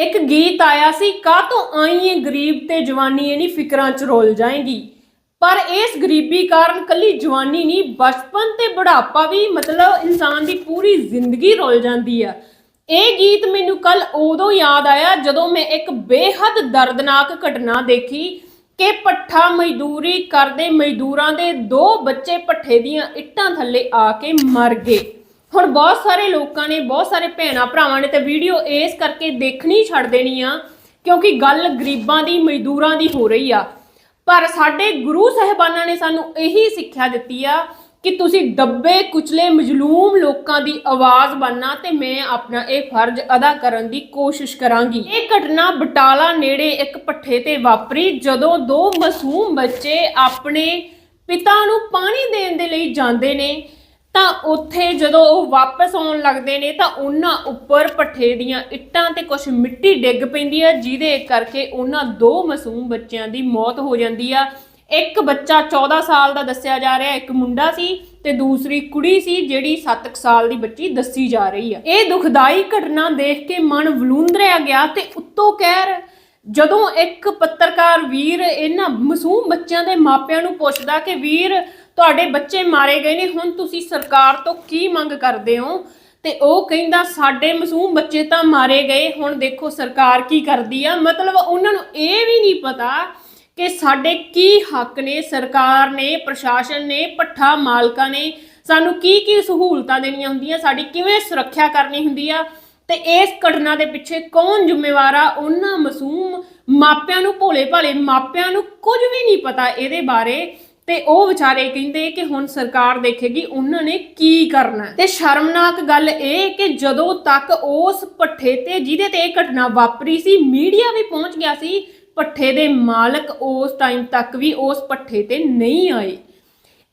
ਇੱਕ ਗੀਤ ਆਇਆ ਸੀ ਕਾਹ ਤੋਂ ਆਈ ਏ ਗਰੀਬ ਤੇ ਜਵਾਨੀ ਇਹ ਨਹੀਂ ਫਿਕਰਾਂ ਚ ਰੋਲ ਜਾਏਗੀ? ਪਰ ਇਸ ਗਰੀਬੀ ਕਾਰਨ ਕੱਲੀ ਜਵਾਨੀ ਨਹੀਂ, ਬਚਪਨ ਤੇ ਬੁਢਾਪਾ ਵੀ ਮਤਲਬ ਇਨਸਾਨ ਦੀ ਪੂਰੀ ਜ਼ਿੰਦਗੀ ਰੁਲ ਜਾਂਦੀ ਆ। ਇਹ ਗੀਤ ਮੈਨੂੰ ਕੱਲ ਉਦੋਂ ਯਾਦ ਆਇਆ ਜਦੋਂ ਮੈਂ ਇੱਕ ਬੇਹੱਦ ਦਰਦਨਾਕ ਘਟਨਾ ਦੇਖੀ ਕਿ ਪੱਠਾ ਮਜ਼ਦੂਰੀ ਕਰਦੇ ਮਜ਼ਦੂਰਾਂ ਦੇ ਦੋ ਬੱਚੇ ਪੱਠੇ ਦੀਆਂ ਇੱਟਾਂ ਥੱਲੇ ਆ ਕੇ ਮਰ ਗਏ। ਹੁਣ ਬਹੁਤ ਸਾਰੇ ਲੋਕਾਂ ਨੇ, ਬਹੁਤ ਸਾਰੇ ਭੈਣਾ ਭਰਾਵਾਂ ਨੇ ਤੇ ਵੀਡੀਓ ਇਸ ਕਰਕੇ ਦੇਖਣੀ ਛੱਡ ਦੇਣੀ ਆ, ਕਿਉਂਕਿ ਗੱਲ ਗਰੀਬਾਂ ਦੀ, ਮਜ਼ਦੂਰਾਂ ਦੀ ਹੋ ਰਹੀ ਆ। ਪਰ ਸਾਡੇ ਗੁਰੂ ਸਾਹਿਬਾਨਾਂ ਨੇ ਸਾਨੂੰ ਇਹੀ ਸਿੱਖਿਆ ਦਿੱਤੀ ਆ ਕਿ ਤੁਸੀਂ ਦੱਬੇ, ਕੁਚਲੇ, ਮਜਲੂਮ ਲੋਕਾਂ ਦੀ ਆਵਾਜ਼ ਬਣਨਾ ਤੇ ਮੈਂ ਆਪਣਾ ਇਹ ਫਰਜ਼ ਅਦਾ ਕਰਨ ਦੀ ਕੋਸ਼ਿਸ਼ ਕਰਾਂਗੀ। ਇਹ ਘਟਨਾ ਬਟਾਲਾ ਨੇੜੇ ਇੱਕ ਪੱਠੇ ਤੇ ਵਾਪਰੀ, ਜਦੋਂ ਦੋ ਮਾਸੂਮ ਬੱਚੇ ਆਪਣੇ ਪਿਤਾ ਨੂੰ ਪਾਣੀ ਦੇਣ ਦੇ ਲਈ ਜਾਂਦੇ ਨੇ। ਤਾਂ ਉੱਥੇ ਜਦੋਂ ਉਹ ਵਾਪਸ ਆਉਣ ਲੱਗਦੇ ਨੇ ਤਾਂ ਉਹਨਾਂ ਉੱਪਰ ਪੱਠੇ ਦੀਆਂ ਇੱਟਾਂ ਤੇ ਕੁਝ ਮਿੱਟੀ ਡਿੱਗ ਪੈਂਦੀ ਹੈ ਜਿਹਦੇ ਕਰਕੇ ਉਹਨਾਂ ਦੋ ਮਾਸੂਮ ਬੱਚਿਆਂ ਦੀ ਮੌਤ ਹੋ ਜਾਂਦੀ ਆ। ਇੱਕ ਬੱਚਾ 14 ਸਾਲ ਦਾ ਦੱਸਿਆ ਜਾ ਰਿਹਾ, ਇੱਕ ਮੁੰਡਾ ਸੀ ਤੇ ਦੂਸਰੀ ਕੁੜੀ ਸੀ ਜਿਹੜੀ 7 ਸਾਲ ਦੀ ਬੱਚੀ ਦੱਸੀ ਜਾ ਰਹੀ ਆ। ਇਹ ਦੁਖਦਾਈ ਘਟਨਾ ਦੇਖ ਕੇ ਮਨ ਵਲੂੰਦਰਿਆ ਗਿਆ ਤੇ ਉੱਤੋਂ ਕਹਿਰ ਜਦੋਂ ਇੱਕ ਪੱਤਰਕਾਰ ਵੀਰ ਇਹਨਾਂ ਮਾਸੂਮ ਬੱਚਿਆਂ ਦੇ ਮਾਪਿਆਂ ਨੂੰ ਪੁੱਛਦਾ ਕਿ ਵੀਰ ਤੁਹਾਡੇ ਬੱਚੇ ਮਾਰੇ ਗਏ ਨੇ, ਹੁਣ ਤੁਸੀਂ ਸਰਕਾਰ ਤੋਂ ਕੀ ਮੰਗ ਕਰਦੇ ਹੋ? ਤੇ ਉਹ ਕਹਿੰਦਾ, ਸਾਡੇ ਮਾਸੂਮ ਬੱਚੇ ਤਾਂ ਮਾਰੇ ਗਏ, ਹੁਣ ਦੇਖੋ ਸਰਕਾਰ ਕੀ ਕਰਦੀ ਆ। ਮਤਲਬ ਉਹਨਾਂ ਨੂੰ ਇਹ ਵੀ ਨਹੀਂ ਪਤਾ ਕਿ ਸਾਡੇ ਕੀ ਹੱਕ ਨੇ, ਸਰਕਾਰ ਨੇ, ਪ੍ਰਸ਼ਾਸਨ ਨੇ ਪੱਠਾ ਮਾਲਕਾਂ ਨੇ, ਸਾਨੂੰ ਕੀ ਕੀ ਸਹੂਲਤਾਂ ਦੇਣੀਆਂ ਹੁੰਦੀਆਂ, ਸਾਡੀ ਕਿਵੇਂ ਸੁਰੱਖਿਆ ਕਰਨੀ ਹੁੰਦੀ ਆ? ਤੇ ਇਸ ਘਟਨਾ ਦੇ ਪਿੱਛੇ ਕੌਣ ਜ਼ਿੰਮੇਵਾਰ ਆ? ਉਹਨਾਂ ਮਾਸੂਮ ਮਾਪਿਆਂ ਨੂੰ ਭੋਲੇ ਭਾਲੇ ਮਾਪਿਆਂ ਨੂੰ ਕੁਝ ਵੀ ਨਹੀਂ ਪਤਾ ਇਹਦੇ ਬਾਰੇ। ਤੇ ਉਹ ਵਿਚਾਰੇ ਕਹਿੰਦੇ ਕਿ ਹੁਣ ਸਰਕਾਰ ਦੇਖੇਗੀ ਉਹਨਾਂ ਨੇ ਕੀ ਕਰਨਾ ਤੇ ਸ਼ਰਮਨਾਕ ਗੱਲ ਇਹ ਕਿ ਜਦੋਂ ਤੱਕ ਉਸ ਪੱਠੇ ਤੇ ਜਿਹਦੇ ਤੇ ਇਹ ਘਟਨਾ ਵਾਪਰੀ ਸੀ, ਮੀਡੀਆ ਵੀ ਪਹੁੰਚ ਗਿਆ ਸੀ ਪੱਠੇ ਦੇ ਮਾਲਕ ਉਸ ਟਾਈਮ ਤੱਕ ਵੀ ਉਸ ਪੱਠੇ ਤੇ ਨਹੀਂ ਆਏ।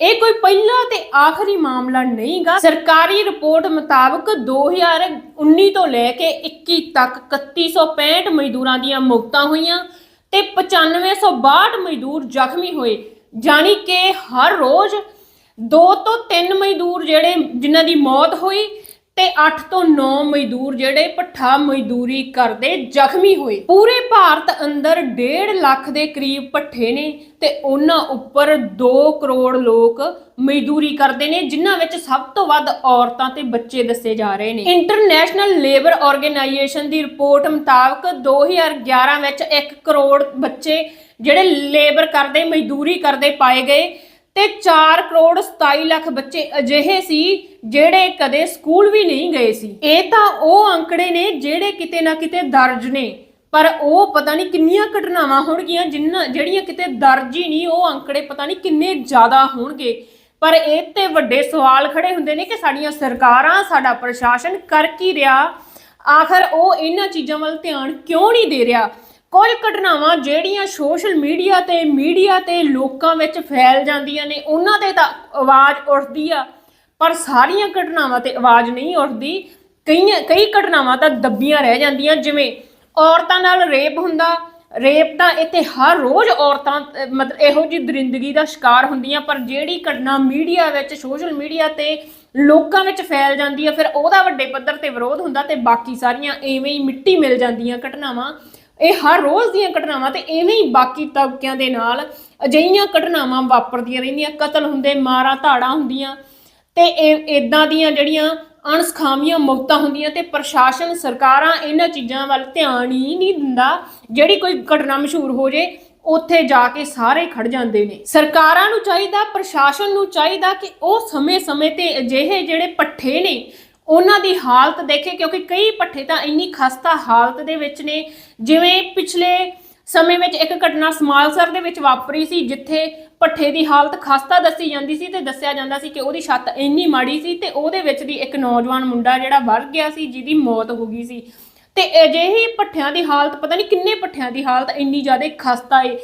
ਇਹ ਕੋਈ ਪਹਿਲਾ ਤੇ ਆਖਰੀ ਮਾਮਲਾ ਨਹੀਂਗਾ। ਸਰਕਾਰੀ ਰਿਪੋਰਟ ਮੁਤਾਬਕ 2019 ਤੋਂ ਲੈ ਕੇ 21 ਤੱਕ 3165 ਮਜ਼ਦੂਰਾਂ ਦੀਆਂ ਮੌਤਾਂ ਹੋਈਆਂ ਤੇ 9562 ਮਜ਼ਦੂਰ ਜ਼ਖਮੀ ਹੋਏ। ਜਾਨੀ ਕਿ ਹਰ ਰੋਜ਼ 2 ਤੋਂ 3 ਮਜ਼ਦੂਰ ਜਿਹੜੇ ਜਿਨ੍ਹਾਂ ਦੀ ਮੌਤ ਹੋਈ ਤੇ 8 ਤੋਂ 9 ਮਜ਼ਦੂਰ ਜਿਹੜੇ ਪੱਠਾ ਮਜ਼ਦੂਰੀ ਕਰਦੇ ਜ਼ਖਮੀ ਹੋਏ। ਪੂਰੇ ਭਾਰਤ ਅੰਦਰ 1.5 ਲੱਖ ਦੇ ਕਰੀਬ ਪੱਠੇ ਨੇ ਤੇ ਉਹਨਾਂ ਉੱਪਰ 2 ਕਰੋੜ ਲੋਕ ਮਜ਼ਦੂਰੀ ਕਰਦੇ ਨੇ, ਜਿਨ੍ਹਾਂ ਵਿੱਚ ਸਭ ਤੋਂ ਵੱਧ ਔਰਤਾਂ ਤੇ ਬੱਚੇ ਦੱਸੇ ਜਾ ਰਹੇ ਨੇ। ਇੰਟਰਨੈਸ਼ਨਲ ਲੇਬਰ ਆਰਗੇਨਾਈਜੇਸ਼ਨ ਦੀ ਰਿਪੋਰਟ ਮੁਤਾਬਕ 2011 ਵਿੱਚ 1 ਕਰੋੜ ਬੱਚੇ ਜਿਹੜੇ ਲੇਬਰ ਕਰਦੇ, ਮਜ਼ਦੂਰੀ ਕਰਦੇ ਪਾਏ ਗਏ। ਤੇ 4 ਕਰੋੜ 27 ਲੱਖ ਬੱਚੇ ਅਜਿਹੇ ਸੀ ਜਿਹੜੇ ਕਦੇ ਸਕੂਲ ਵੀ ਨਹੀਂ ਗਏ ਸੀ। ਇਹ ਤਾਂ ਉਹ ਅੰਕੜੇ ਨੇ ਜਿਹੜੇ ਕਿਤੇ ਨਾ ਕਿਤੇ ਦਰਜ ਨੇ। ਪਰ ਉਹ ਪਤਾ ਨਹੀਂ ਕਿੰਨੀਆਂ ਘਟਨਾਵਾਂ ਹੋਣਗੀਆਂ ਜਿੰਨਾਂ ਜਿਹੜੀਆਂ ਕਿਤੇ ਦਰਜ ਹੀ ਨਹੀਂ, ਉਹ ਅੰਕੜੇ ਪਤਾ ਨਹੀਂ ਕਿੰਨੇ ਜ਼ਿਆਦਾ ਹੋਣਗੇ। ਪਰ ਇਹ ਤੇ ਵੱਡੇ ਸਵਾਲ ਖੜੇ ਹੁੰਦੇ ਨੇ ਕਿ ਸਾਡੀਆਂ ਸਰਕਾਰਾਂ, ਸਾਡਾ ਪ੍ਰਸ਼ਾਸਨ ਕਰ ਕੀ ਰਿਹਾ? ਆਖਰ ਉਹ ਇਹਨਾਂ ਚੀਜ਼ਾਂ ਵੱਲ ਧਿਆਨ ਕਿਉਂ ਨਹੀਂ ਦੇ ਰਿਹਾ? ਕੁਝ ਘਟਨਾਵਾਂ ਜਿਹੜੀਆਂ ਸੋਸ਼ਲ ਮੀਡੀਆ ਤੇ ਮੀਡੀਆ ਤੇ ਲੋਕਾਂ ਵਿੱਚ ਫੈਲ ਜਾਂਦੀਆਂ ਨੇ, ਉਹਨਾਂ ਤੇ ਤਾਂ ਆਵਾਜ਼ ਉੱਠਦੀ ਆ, ਪਰ ਸਾਰੀਆਂ ਘਟਨਾਵਾਂ ਤੇ ਆਵਾਜ਼ ਨਹੀਂ ਉੱਠਦੀ। ਕਈਆਂ, ਕਈ ਘਟਨਾਵਾਂ ਤਾਂ ਦੱਬੀਆਂ ਰਹਿ ਜਾਂਦੀਆਂ, ਜਿਵੇਂ ਔਰਤਾਂ ਨਾਲ ਰੇਪ ਹੁੰਦਾ। ਰੇਪ ਤਾਂ ਇੱਥੇ ਹਰ ਰੋਜ਼ ਔਰਤਾਂ, ਮਤਲਬ ਇਹੋ ਜਿਹੀ ਦਰਿੰਦਗੀ ਦਾ ਸ਼ਿਕਾਰ ਹੁੰਦੀਆਂ, ਪਰ ਜਿਹੜੀ ਘਟਨਾ ਮੀਡੀਆ ਵਿੱਚ, ਸੋਸ਼ਲ ਮੀਡੀਆ ਤੇ ਲੋਕਾਂ ਵਿੱਚ ਫੈਲ ਜਾਂਦੀ ਆ, ਫਿਰ ਉਹਦਾ ਵੱਡੇ ਪੱਧਰ ਤੇ ਵਿਰੋਧ ਹੁੰਦਾ ਤੇ ਬਾਕੀ ਸਾਰੀਆਂ ਐਵੇਂ ਹੀ ਮਿੱਟੀ ਮਿਲ ਜਾਂਦੀਆਂ ਘਟਨਾਵਾਂ। ਇਹ ਹਰ ਰੋਜ਼ ਦੀਆਂ ਘਟਨਾਵਾਂ ਤੇ ਐਵੇਂ ਹੀ ਬਾਕੀ ਤਬਕਿਆਂ ਦੇ ਨਾਲ ਅਜਿਹੀਆਂ ਘਟਨਾਵਾਂ ਵਾਪਰਦੀਆਂ ਰਹਿੰਦੀਆਂ। ਕਤਲ ਹੁੰਦੇ, ਮਾਰਾਂ ਧਾੜਾ ਹੁੰਦੀਆਂ ਤੇ ਇਹ ਇਦਾਂ ਦੀਆਂ ਜਿਹੜੀਆਂ ਅਣਸਖਾਮੀਆਂ ਮੌਤਾਂ ਹੁੰਦੀਆਂ ਤੇ ਪ੍ਰਸ਼ਾਸਨ, ਸਰਕਾਰਾਂ ਇਹਨਾਂ ਚੀਜ਼ਾਂ ਵੱਲ ਧਿਆਨ ਹੀ ਨਹੀਂ ਦਿੰਦਾ, ਜਿਹੜੀ ਕੋਈ ਘਟਨਾ ਮਸ਼ਹੂਰ ਹੋ ਜੇ, ਉੱਥੇ ਜਾ ਕੇ ਸਾਰੇ ਖੜ ਜਾਂਦੇ ਨੇ। ਸਰਕਾਰਾਂ ਨੂੰ ਚਾਹੀਦਾ, ਪ੍ਰਸ਼ਾਸਨ ਨੂੰ ਚਾਹੀਦਾ ਕਿ ਉਹ ਸਮੇਂ-ਸਮੇਂ ਤੇ ਅਜਿਹੇ ਜਿਹੜੇ ਪੱਠੇ ਨੇ ਉਹਨਾਂ ਦੀ ਹਾਲਤ ਦੇਖੇ, ਕਿਉਂਕਿ ਕਈ ਪੱਠੇ ਤਾਂ ਇੰਨੀ ਖਸਤਾ ਹਾਲਤ ਦੇ ਵਿੱਚ ਨੇ, ਜਿਵੇਂ ਪਿਛਲੇ ਸਮੇਂ ਵਿੱਚ ਇੱਕ ਘਟਨਾ ਸਮਾਲਸਰ ਦੇ ਵਿੱਚ ਵਾਪਰੀ ਸੀ, ਜਿੱਥੇ ਪੱਠੇ ਦੀ ਹਾਲਤ ਖਸਤਾ ਦੱਸੀ ਜਾਂਦੀ ਸੀ ਤੇ ਦੱਸਿਆ ਜਾਂਦਾ ਸੀ ਕਿ ਉਹਦੀ ਛੱਤ ਇੰਨੀ ਮਾੜੀ ਸੀ ਤੇ ਉਹਦੇ ਵਿੱਚ ਦੀ ਇੱਕ ਨੌਜਵਾਨ ਮੁੰਡਾ ਜਿਹੜਾ ਵਰ ਗਿਆ ਸੀ, ਜਿਹਦੀ ਮੌਤ ਹੋ ਗਈ ਸੀ। ਤੇ ਅਜਿਹੀ ਪੱਠਿਆਂ ਦੀ ਹਾਲਤ, ਪਤਾ ਨਹੀਂ ਕਿੰਨੇ ਪੱਠਿਆਂ ਦੀ ਹਾਲਤ ਇੰਨੀ ਜ਼ਿਆਦਾ ਖਸਤਾ ਏ।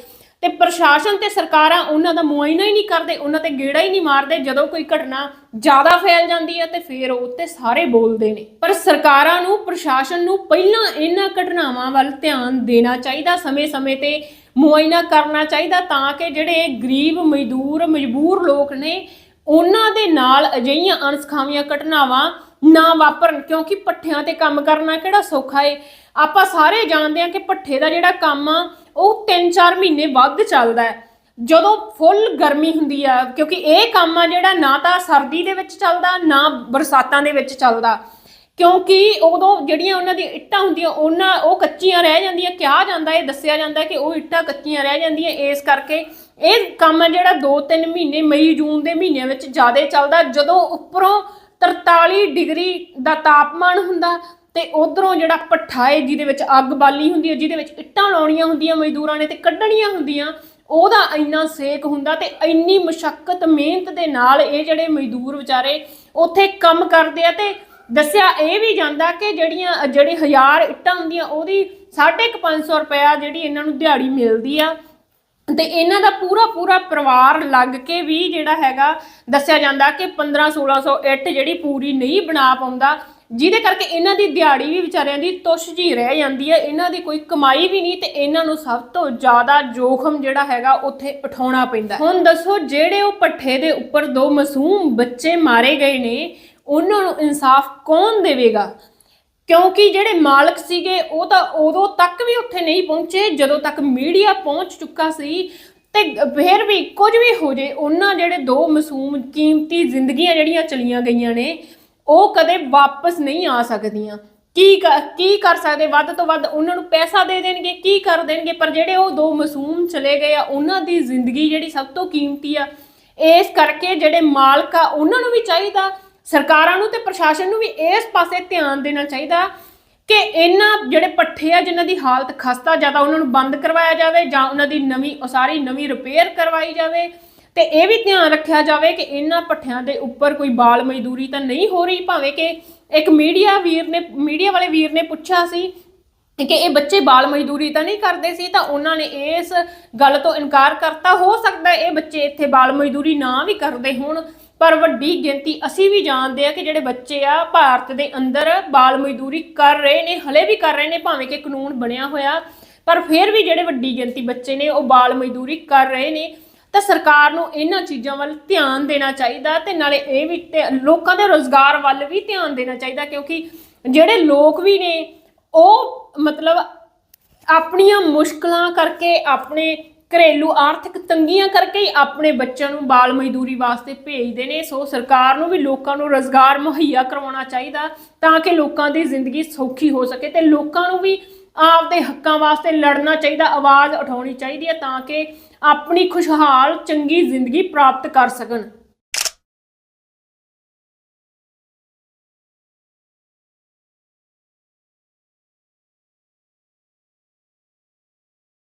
ਤੇ ਪ੍ਰਸ਼ਾਸਨ ਤੇ ਸਰਕਾਰਾਂ ਉਹਨਾਂ ਦਾ ਮੁਆਇਨਾ ਹੀ ਨਹੀਂ ਕਰਦੇ, ਉਹਨਾਂ ਤੇ ਗੇੜਾ ਹੀ ਨਹੀਂ ਮਾਰਦੇ, ਜਦੋਂ ਕੋਈ ਘਟਨਾ ਜ਼ਿਆਦਾ ਫੈਲ ਜਾਂਦੀ ਹੈ ਤੇ ਫਿਰ ਉਹ ਤੇ ਸਾਰੇ ਬੋਲਦੇ ਨੇ। ਪਰ ਸਰਕਾਰਾਂ ਨੂੰ, ਪ੍ਰਸ਼ਾਸਨ ਨੂੰ ਪਹਿਲਾਂ ਇਹਨਾਂ ਘਟਨਾਵਾਂ ਵੱਲ ਧਿਆਨ ਦੇਣਾ ਚਾਹੀਦਾ, ਸਮੇਂ-ਸਮੇਂ ਤੇ ਮੁਆਇਨਾ ਕਰਨਾ ਚਾਹੀਦਾ ਤਾਂ ਕਿ ਜਿਹੜੇ ਗਰੀਬ, ਮਜ਼ਦੂਰ, ਮਜਬੂਰ ਲੋਕ ਨੇ, ਉਹਨਾਂ ਦੇ ਨਾਲ ਅਜਿਹੀਆਂ ਅਣਸਖਾਵੀਆਂ ਘਟਨਾਵਾਂ ਨਾ ਵਾਪਰਨ, ਕਿਉਂਕਿ ਪੱਠਿਆਂ ਤੇ ਕੰਮ ਕਰਨਾ ਕਿਹੜਾ ਸੌਖਾ ਏ? ਆਪਾਂ ਸਾਰੇ ਜਾਣਦੇ ਆ ਕਿ ਭੱਠੇ ਦਾ ਜਿਹੜਾ ਕੰਮ ਆ ਉਹ 3-4 ਮਹੀਨੇ ਵੱਧ ਚੱਲਦਾ ਹੈ। ਜਦੋਂ ਫੁੱਲ ਗਰਮੀ ਹੁੰਦੀ ਆ, ਕਿਉਂਕਿ ਇਹ ਕੰਮ ਆ ਜਿਹੜਾ ਨਾ ਤਾਂ ਸਰਦੀ ਦੇ ਵਿੱਚ ਚੱਲਦਾ, ਨਾ ਬਰਸਾਤਾਂ ਦੇ ਵਿੱਚ ਚੱਲਦਾ। ਕਿਉਂਕਿ ਉਦੋਂ ਜਿਹੜੀਆਂ ਉਹਨਾਂ ਦੀ ਇੱਟਾਂ ਹੁੰਦੀਆਂ, ਉਹਨਾਂ ਉਹ ਕੱਚੀਆਂ ਰਹਿ ਜਾਂਦੀਆਂ, ਕਿਹਾ ਜਾਂਦਾ, ਇਹ ਦੱਸਿਆ ਜਾਂਦਾ ਕਿ ਉਹ ਇੱਟਾਂ ਕੱਚੀਆਂ ਰਹਿ ਜਾਂਦੀਆਂ, ਇਸ ਕਰਕੇ ਇਹ ਕੰਮ ਆ ਜਿਹੜਾ 2-3 ਮਹੀਨੇ, ਮਈ, ਜੂਨ ਦੇ ਮਹੀਨਿਆਂ ਵਿੱਚ ਜ਼ਿਆਦਾ ਚੱਲਦਾ। ਜਦੋਂ ਉੱਪਰੋਂ 43 ਡਿਗਰੀ ਦਾ ਤਾਪਮਾਨ ਹੁੰਦਾ ਤੇ ਉਧਰੋਂ ਜਿਹੜਾ ਭੱਠਾ ਹੈ ਜਿਹਦੇ ਵਿੱਚ ਅੱਗ ਬਾਲੀ ਹੁੰਦੀ ਹੈ ਜਿਹਦੇ ਵਿੱਚ ਇੱਟਾਂ ਲਾਉਣੀਆਂ ਹੁੰਦੀਆਂ ਮਜ਼ਦੂਰਾਂ ਨੇ ਤੇ ਕੱਢਣੀਆਂ ਹੁੰਦੀਆਂ, ਉਹਦਾ ਇੰਨਾ ਸੇਕ ਹੁੰਦਾ ਤੇ ਇੰਨੀ ਮੁਸ਼ਕਲ ਮਿਹਨਤ ਦੇ ਨਾਲ ਇਹ ਜਿਹੜੇ ਮਜ਼ਦੂਰ ਵਿਚਾਰੇ ਉੱਥੇ ਕੰਮ ਕਰਦੇ ਆ ਤੇ ਦੱਸਿਆ ਇਹ ਵੀ ਜਾਂਦਾ ਕਿ ਜਿਹੜੀਆਂ, ਜਿਹੜੇ ਹਜ਼ਾਰ ਇੱਟਾਂ ਹੁੰਦੀਆਂ, ਉਹਦੀ 550 ਰੁਪਇਆ ਜਿਹੜੀ ਇਹਨਾਂ ਨੂੰ ਦਿਹਾੜੀ ਮਿਲਦੀ ਆ। ਤੇ ਇਹਨਾਂ ਦਾ ਪੂਰਾ ਪੂਰਾ ਪਰਿਵਾਰ ਲੱਗ ਕੇ ਵੀ ਜਿਹੜਾ ਹੈਗਾ, ਦੱਸਿਆ ਜਾਂਦਾ ਕਿ 15 1600 ਇੱਟ ਜਿਹੜੀ ਪੂਰੀ ਨਹੀਂ ਬਣਾ ਪਾਉਂਦਾ। ਜਿਹਦੇ ਕਰਕੇ ਇਹਨਾਂ ਦੀ ਦਿਹਾੜੀ ਵੀ ਵਿਚਾਰਿਆਂ ਦੀ ਤੁਸ਼ ਜੀ ਰਹਿ ਜਾਂਦੀ ਹੈ, ਇਹਨਾਂ ਦੀ ਕੋਈ ਕਮਾਈ ਵੀ ਨਹੀਂ ਤੇ ਇਹਨਾਂ ਨੂੰ ਸਭ ਤੋਂ ਜ਼ਿਆਦਾ ਜੋਖਮ ਜਿਹੜਾ ਹੈਗਾ ਉੱਥੇ ਉਠਾਉਣਾ ਪੈਂਦਾ ਹੁਣ ਦੱਸੋ, ਜਿਹੜੇ ਉਹ ਪੱਠੇ ਦੇ ਉੱਪਰ ਦੋ ਮਾਸੂਮ ਬੱਚੇ ਮਾਰੇ ਗਏ ਨੇ, ਉਹਨਾਂ ਨੂੰ ਇਨਸਾਫ ਕੌਣ ਦੇਵੇਗਾ? ਕਿਉਂਕਿ ਜਿਹੜੇ ਮਾਲਕ ਸੀਗੇ, ਉਹ ਤਾਂ ਉਦੋਂ ਤੱਕ ਵੀ ਉੱਥੇ ਨਹੀਂ ਪਹੁੰਚੇ, ਜਦੋਂ ਤੱਕ ਮੀਡੀਆ ਪਹੁੰਚ ਚੁੱਕਾ ਸੀ ਤੇ ਫਿਰ ਵੀ ਕੁਝ ਵੀ ਹੋ ਜੇ, ਉਹਨਾਂ ਜਿਹੜੇ ਦੋ ਮਾਸੂਮ ਕੀਮਤੀ ਜ਼ਿੰਦਗੀਆਂ ਜਿਹੜੀਆਂ ਚਲੀਆਂ ਗਈਆਂ ਨੇ ਉਹ ਕਦੇ ਵਾਪਸ ਨਹੀਂ ਆ ਸਕਦੀਆਂ। ਕੀ ਕ- ਕੀ ਕਰ ਸਕਦੇ? ਵੱਧ ਤੋਂ ਵੱਧ ਉਹਨਾਂ ਨੂੰ ਪੈਸਾ ਦੇ ਦੇਣਗੇ, ਕੀ ਕਰ ਦੇਣਗੇ? ਪਰ ਜਿਹੜੇ ਉਹ ਦੋ ਮਾਸੂਮ ਚਲੇ ਗਏ ਆ, ਉਹਨਾਂ ਦੀ ਜ਼ਿੰਦਗੀ ਜਿਹੜੀ ਸਭ ਤੋਂ ਕੀਮਤੀ ਆ, ਇਸ ਕਰਕੇ ਜਿਹੜੇ ਮਾਲਕ ਆ, ਉਹਨਾਂ ਨੂੰ ਵੀ ਚਾਹੀਦਾ, ਸਰਕਾਰਾਂ ਨੂੰ ਤੇ ਪ੍ਰਸ਼ਾਸਨ ਨੂੰ ਵੀ ਇਸ ਪਾਸੇ ਧਿਆਨ ਦੇਣਾ ਚਾਹੀਦਾ ਕਿ ਇਹਨਾਂ ਜਿਹੜੇ ਪੱਠੇ ਆ, ਜਿਨ੍ਹਾਂ ਦੀ ਹਾਲਤ ਖਸਤਾ, ਜ਼ਿਆਦਾ ਉਹਨਾਂ ਨੂੰ ਬੰਦ ਕਰਵਾਇਆ ਜਾਵੇ ਜਾਂ ਉਹਨਾਂ ਦੀ ਨਵੀਂ ਉਸਾਰੀ ਨਵੀਂ ਰਿਪੇਅਰ ਕਰਵਾਈ ਜਾਵੇ। ਤੇ ਇਹ ਵੀ ਧਿਆਨ ਰੱਖਿਆ ਜਾਵੇ ਕਿ ਇਹਨਾਂ ਪੱਠਿਆਂ ਦੇ ਉੱਪਰ ਕੋਈ ਬਾਲ ਮਜ਼ਦੂਰੀ ਤਾਂ ਨਹੀਂ ਹੋ ਰਹੀ, ਭਾਵੇਂ ਕਿ ਇੱਕ ਮੀਡੀਆ ਵੀਰ ਨੇ, ਮੀਡੀਆ ਵਾਲੇ ਵੀਰ ਨੇ ਪੁੱਛਿਆ ਸੀ ਕਿ ਇਹ ਬੱਚੇ ਬਾਲ ਮਜ਼ਦੂਰੀ ਤਾਂ ਨਹੀਂ ਕਰਦੇ ਸੀ, ਤਾਂ ਉਹਨਾਂ ਨੇ ਇਸ ਗੱਲ ਤੋਂ ਇਨਕਾਰ ਕਰਤਾ। ਹੋ ਸਕਦਾ ਇਹ ਬੱਚੇ ਇੱਥੇ ਬਾਲ ਮਜ਼ਦੂਰੀ ਨਾ ਵੀ ਕਰਦੇ ਹੋਣ, ਪਰ ਵੱਡੀ ਗਿਣਤੀ ਅਸੀਂ ਵੀ ਜਾਣਦੇ ਆ ਕਿ ਜਿਹੜੇ ਬੱਚੇ ਆ, ਭਾਰਤ ਦੇ ਅੰਦਰ ਬਾਲ ਮਜ਼ਦੂਰੀ ਕਰ ਰਹੇ ਨੇ, ਹਲੇ ਵੀ ਕਰ ਰਹੇ ਨੇ, ਭਾਵੇਂ ਕਿ ਕਾਨੂੰਨ ਬਣਿਆ ਹੋਇਆ, ਪਰ ਫਿਰ ਵੀ ਜਿਹੜੇ ਵੱਡੀ ਗਿਣਤੀ ਬੱਚੇ ਨੇ, ਉਹ ਬਾਲ ਮਜ਼ਦੂਰੀ ਕਰ ਰਹੇ ਨੇ। ਤਾਂ ਸਰਕਾਰ ਨੂੰ ਇਹਨਾਂ ਚੀਜ਼ਾਂ ਵੱਲ ਧਿਆਨ ਦੇਣਾ ਚਾਹੀਦਾ ਤੇ ਨਾਲੇ ਇਹ ਵੀ ਲੋਕਾਂ ਦੇ ਰੋਜ਼ਗਾਰ ਵੱਲ ਵੀ ਧਿਆਨ ਦੇਣਾ ਚਾਹੀਦਾ ਕਿਉਂਕਿ ਜਿਹੜੇ ਲੋਕ ਵੀ ਨੇ, ਉਹ ਮਤਲਬ ਆਪਣੀਆਂ ਮੁਸ਼ਕਲਾਂ ਕਰਕੇ, ਆਪਣੇ ਘਰੇਲੂ ਆਰਥਿਕ ਤੰਗੀਆਂ ਕਰਕੇ ਹੀ ਆਪਣੇ ਬੱਚਿਆਂ ਨੂੰ ਬਾਲ ਮਜ਼ਦੂਰੀ ਵਾਸਤੇ ਭੇਜਦੇ ਨੇ। ਸੋ ਸਰਕਾਰ ਨੂੰ ਵੀ ਲੋਕਾਂ ਨੂੰ ਰੋਜ਼ਗਾਰ ਮੁਹੱਈਆ ਕਰਵਾਉਣਾ ਚਾਹੀਦਾ ਤਾਂ ਕਿ ਲੋਕਾਂ ਦੀ ਜ਼ਿੰਦਗੀ ਸੌਖੀ ਹੋ ਸਕੇ ਤੇ ਲੋਕਾਂ ਨੂੰ ਵੀ ਆਪਦੇ ਹੱਕਾਂ ਵਾਸਤੇ ਲੜਨਾ ਚਾਹੀਦਾ, ਆਵਾਜ਼ ਉਠਾਉਣੀ ਚਾਹੀਦੀ ਹੈ ਤਾਂ ਕਿ ਆਪਣੀ ਖੁਸ਼ਹਾਲ, ਚੰਗੀ ਜ਼ਿੰਦਗੀ ਪ੍ਰਾਪਤ ਕਰ ਸਕਣ।